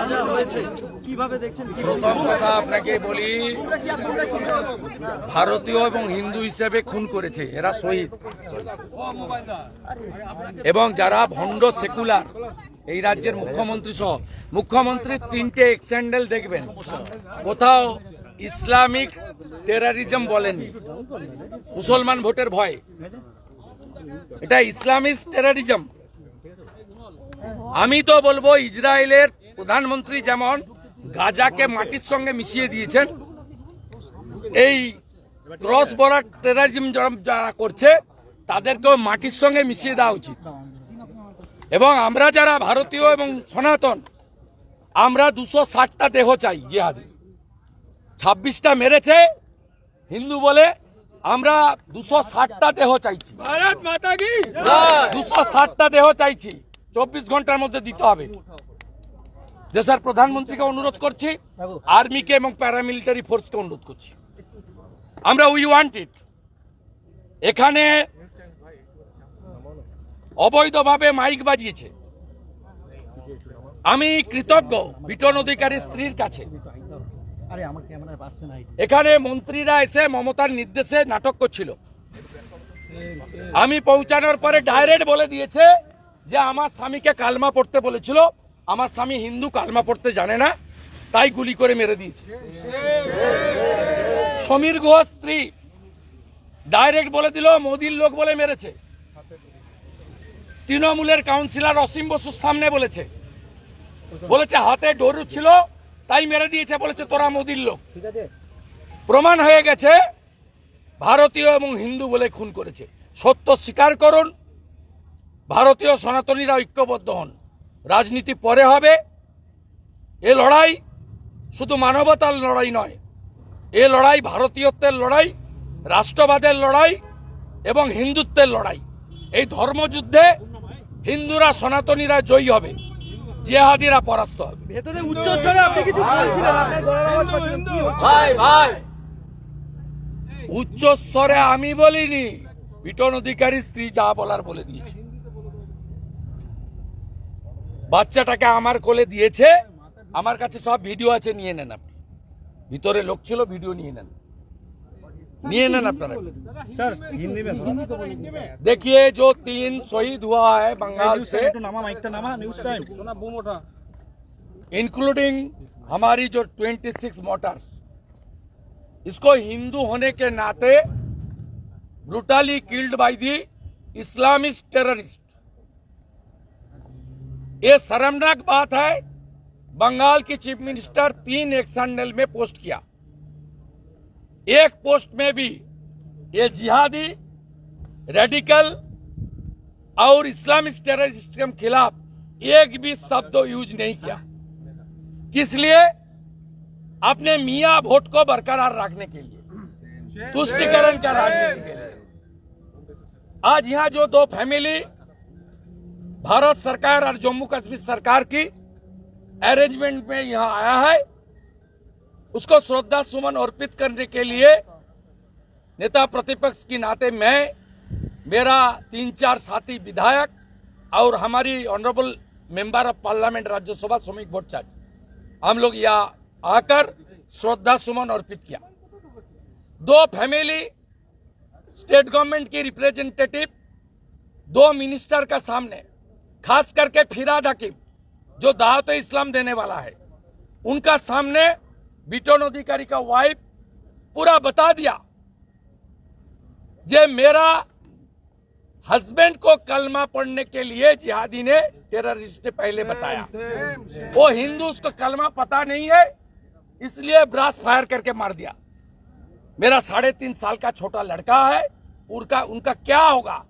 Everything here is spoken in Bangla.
যা যা হয়েছে? কীভাবে দেখছেন? প্রথম কথা আপনাকে বলি ভারতীয় এবং হিন্দু হিসেবে খুন করেছে এরা শহীদ। এবং যারা ভণ্ড সেকুলার এই রাজ্যের মুখ্যমন্ত্রী সহ মুখ্যমন্ত্রীর তিনটে এক্সেন্ডেল দেখবেন। কোথাও ইসলামিক টেরারিজম বলেননি মুসলমান ভোটের ভয়। এটা ইসলামিক টেরারিজম আমি তো বলব ইসরায়েলের প্রধানমন্ত্রী যেমন গাজাকে মাটির সঙ্গে মিশিয়ে দিয়েছেন এই ক্রস বর্ডার টেরারিজম যারা করছে তাদেরকেও মাটির সঙ্গে মিশিয়ে দেওয়া উচিত। এবং আমরা যারা ভারতীয় এবং সনাতন আমরা দুশো ষাটটা দেহ চাই জিহাদি। ছাব্বিশটা মেরেছে হিন্দু বলে আমরা দুশো ষাটটা দেহ চাইছি। দুশো ষাটটা দেহ চাইছি। চব্বিশ ঘণ্টার মধ্যে দিতে হবে। দেশের প্রধানমন্ত্রীকে অনুরোধ করছি আর্মিকে এবং প্যারামিলিটারি ফোর্সকে অনুরোধ করছি। আমরা উই ওয়ান্ট ইট। এখানে অবৈধভাবে মাইক বাজিয়েছে। আমি কৃতজ্ঞ বিটন অধিকারী স্ত্রীর কাছে। এখানে মন্ত্রীরা এসে মমতার নির্দেশে নাটক করছিল। আমি পৌঁছানোর পরে ডাইরেক্ট বলে দিয়েছে যে আমার স্বামীকে কালমা পড়তে বলেছিল। আমার স্বামী হিন্দু কালমা পড়তে জানে না তাই গুলি করে মেরে দিয়েছে। সমীর গুহ স্ত্রী ডাইরেক্ট বলে দিল মোদির লোক বলে মেরেছে। তৃণমূলের কাউন্সিলর অসীম বসুর সামনে বলেছে। বলেছে হাতে ডোরু ছিল তাই মেরে দিয়েছে বলেছে তোরা মোদির লোক। প্রমাণ হয়ে গেছে ভারতীয় এবং হিন্দু বলে খুন করেছে। সত্য স্বীকার করুন ভারতীয় সনাতনীরা ঐক্যবদ্ধ হন। রাজনীতি পরে হবে। এ লড়াই শুধু মানবতার লড়াই নয় এ লড়াই ভারতীয়ত্বের লড়াই রাষ্ট্রবাদের লড়াই এবং হিন্দুত্বের লড়াই। এই ধর্মযুদ্ধে হিন্দুরা সনাতনীরা জয়ী হবে জেহাদিরা পরাস্ত হবে। ভেতরে উচ্চস্বরে আপনি কিছু বলছিলেন আপনার গলার আওয়াজ পাচ্ছিলেন কি হচ্ছে? ভাই ভাই। উচ্চ স্তরে আমি বলিনি বিটন অধিকারী স্ত্রী যা বলার বলে দিয়েছে। বাচ্চাটাকে আমার কোলে দিয়েছে আমার কাছে সব ভিডিও আছে নিয়ে নেন আপনি ভিতরে লোক ছিল ভিডিও নিয়ে নেন নিয়ে নেন আপনারা স্যার হিন্দি में थोड़ा देखिए जो तीन शहीद हुआ है बंगाल न्यूज से टाइम একটু নামা মাইকটা নামা নিউজ টাইম इंक्लूडिंग हमारी जो 26 मोटर्स इसको हिंदू होने के नाते brutally killed by the Islamist terrorist ये शर्मनाक बात है। बंगाल की चीफ मिनिस्टर तीन एक्सनल में पोस्ट किया। एक पोस्ट में भी ये जिहादी, रेडिकल और इस्लामिक टेररिस्ट के खिलाफ एक भी शब्द यूज़ नहीं किया। किस लिए? अपने मियाँ वोट को बरकरार रखने के लिए। तुष्टिकरण का राजनीति के लिए। आज यहाँ जो दो फैमिली भारत सरकार और जम्मू कश्मीर सरकार की अरेंजमेंट में यहाँ आया है। उसको श्रद्धा सुमन अर्पित करने के लिए नेता प्रतिपक्ष की नाते मैं, मेरा तीन चार साथी विधायक और हमारी honourable member of parliament Rajya Sabha Sumit Bhattacharya हम लोग यहाँ आकर श्रद्धा सुमन अर्पित किया। दो फैमिली स्टेट गवर्नमेंट की रिप्रेजेंटेटिव दो मिनिस्टर का सामने खास करके फिराद हकीम जो दावत इस्लाम देने वाला है। उनका सामने बिटोन अधिकारी का वाइफ पूरा बता दिया जे मेरा हस्बैंड को कलमा पढ़ने के लिए जिहादी ने टेररिस्ट ने पहले बताया। वो हिंदू उसको कलमा पता नहीं है इसलिए ब्रास फायर करके मार दिया। मेरा साढ़े तीन साल का छोटा लड़का है उनका उनका क्या होगा?